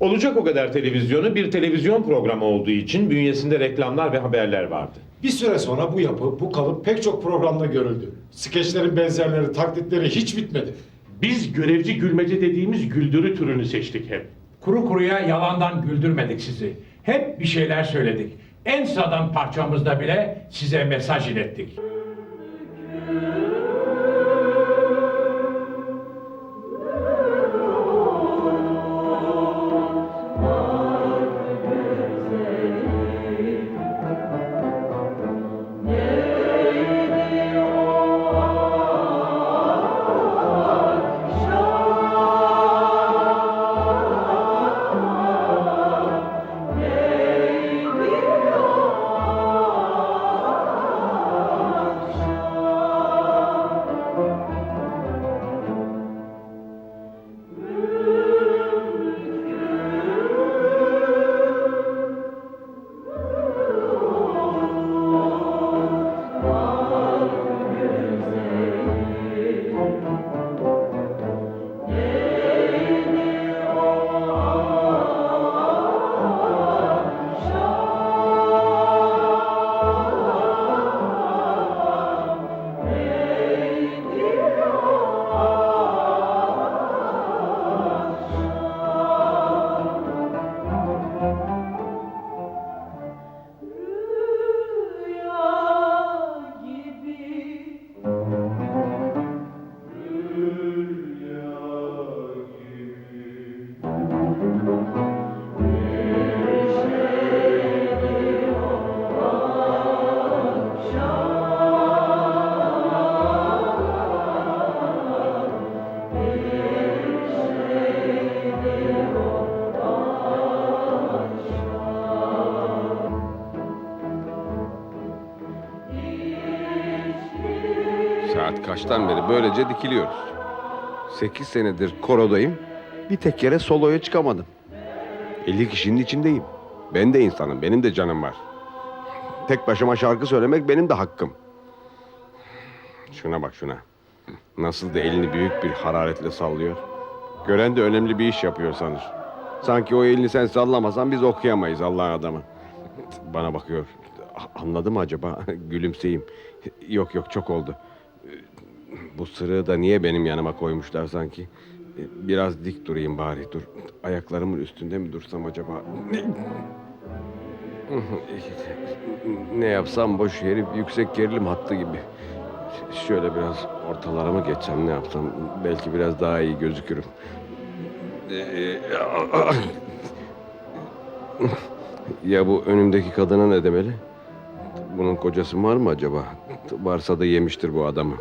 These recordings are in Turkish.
Olacak o kadar televizyonu bir televizyon programı olduğu için bünyesinde reklamlar ve haberler vardı. Bir süre sonra bu yapı, bu kalıp pek çok programda görüldü. Skeçlerin benzerleri, taklitleri hiç bitmedi. Biz görevci gülmece dediğimiz güldürü türünü seçtik hep. Kuru kuruya yalandan güldürmedik sizi. Hep bir şeyler söyledik. En sıradan parçamızda bile size mesaj ilettik. Kaçtan beri böylece dikiliyoruz. Sekiz senedir korodayım. Bir tek kere soloya çıkamadım. 50 kişinin içindeyim. Ben de insanım, benim de canım var. Tek başıma şarkı söylemek benim de hakkım. Şuna bak şuna. Nasıl da elini büyük bir hararetle sallıyor. Gören de önemli bir iş yapıyor sanır. Sanki o elini sen sallamasan biz okuyamayız Allah'ın adamı. Bana bakıyor. Anladı mı acaba? Gülümseyeyim. Yok yok çok oldu. Bu sırığı da niye benim yanıma koymuşlar sanki? Biraz dik durayım bari dur. Ayaklarımın üstünde mi dursam acaba? Ne yapsam boş herif yüksek gerilim hattı gibi. Şöyle biraz ortalara mı geçsem ne yapsam belki biraz daha iyi gözükürüm. Ya bu önümdeki kadına ne demeli? Bunun kocası var mı acaba? Varsa da yemiştir bu adamı.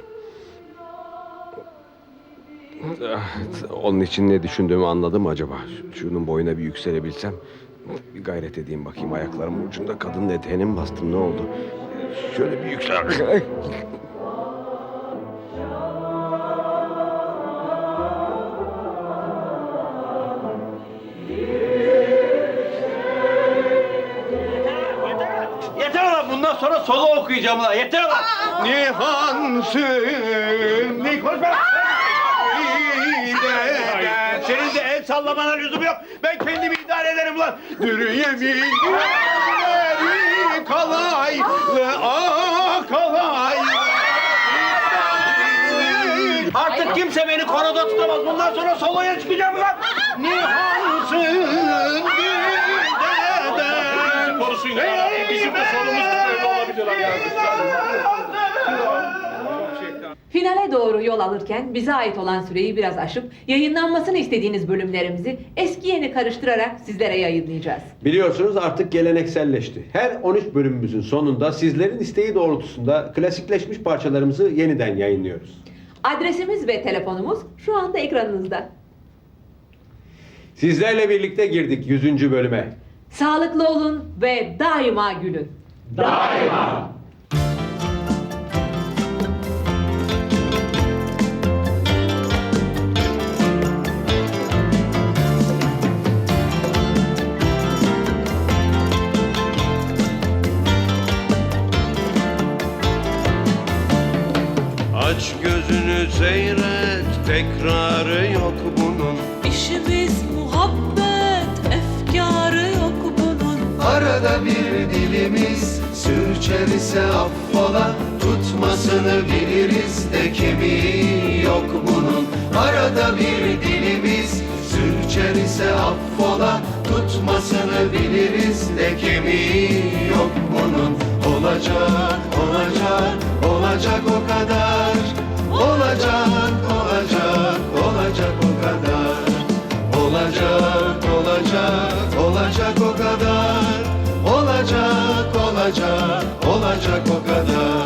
Onun için ne düşündüğümü anladım mı acaba? Şunun boyuna bir yükselebilsem. Bir gayret edeyim bakayım ayaklarımın ucunda kadının eteğine mi bastım ne oldu? Şöyle bir yüksel. Yeter ulan bundan sonra solo okuyacağım ulan yeter ulan. Nihansın. Ne konuşma lan. Senin de el sallamana lüzum yok. Ben kendimi idare ederim ulan. Dürüyemin kolay. Ah kolay. Artık kimse beni koroda tutamaz. Bundan sonra soloya çıkacağım ulan. Nihansın. Gülden. Konusun ya. Bizim de sorumuz böyle olabilir. Finale doğru yol alırken bize ait olan süreyi biraz aşıp yayınlanmasını istediğiniz bölümlerimizi eski yeni karıştırarak sizlere yayınlayacağız. Biliyorsunuz artık gelenekselleşti. Her 13 bölümümüzün sonunda sizlerin isteği doğrultusunda klasikleşmiş parçalarımızı yeniden yayınlıyoruz. Adresimiz ve telefonumuz şu anda ekranınızda. Sizlerle birlikte girdik 100. bölüme. Sağlıklı olun ve daima gülün. Aç gözünü seyret tekrarı yok bunun. İşimiz muhabbet Arada bir dilimiz sürçer ise affola. Tutmasını biliriz de kemiği yok bunun. Arada bir dilimiz sürçer ise affola. Tutmasını biliriz de kemiği yok bunun Olacak, olacak, olacak o kadar. Olacak, olacak, olacak o kadar. Olacak, olacak, olacak o kadar. Olacak, olacak, olacak o kadar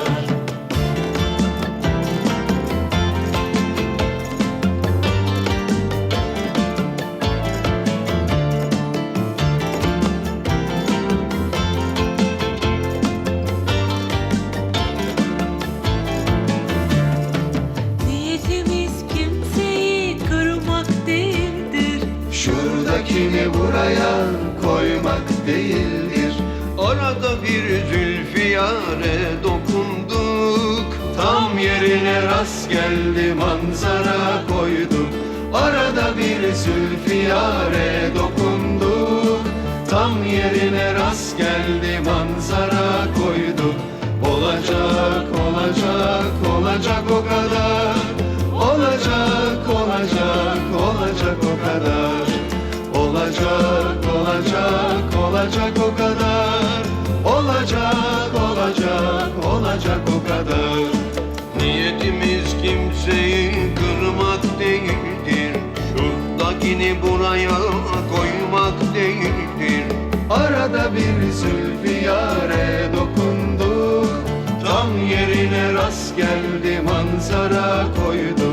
Arada bir zülfiyare dokunduk. Tam yerine rast geldi manzara koyduk. Arada bir zülfiyare dokunduk. Tam yerine rast geldi manzara koyduk. Olacak, olacak, olacak o kadar. Olacak, olacak, olacak o kadar. Olacak, olacak, olacak o kadar kadar. Niyetimiz kimseyi kırmak değildir. Şuradakini buraya koymak değildir. Arada bir zülfiyare dokunduk. Tam yerine rast geldi manzara koyduk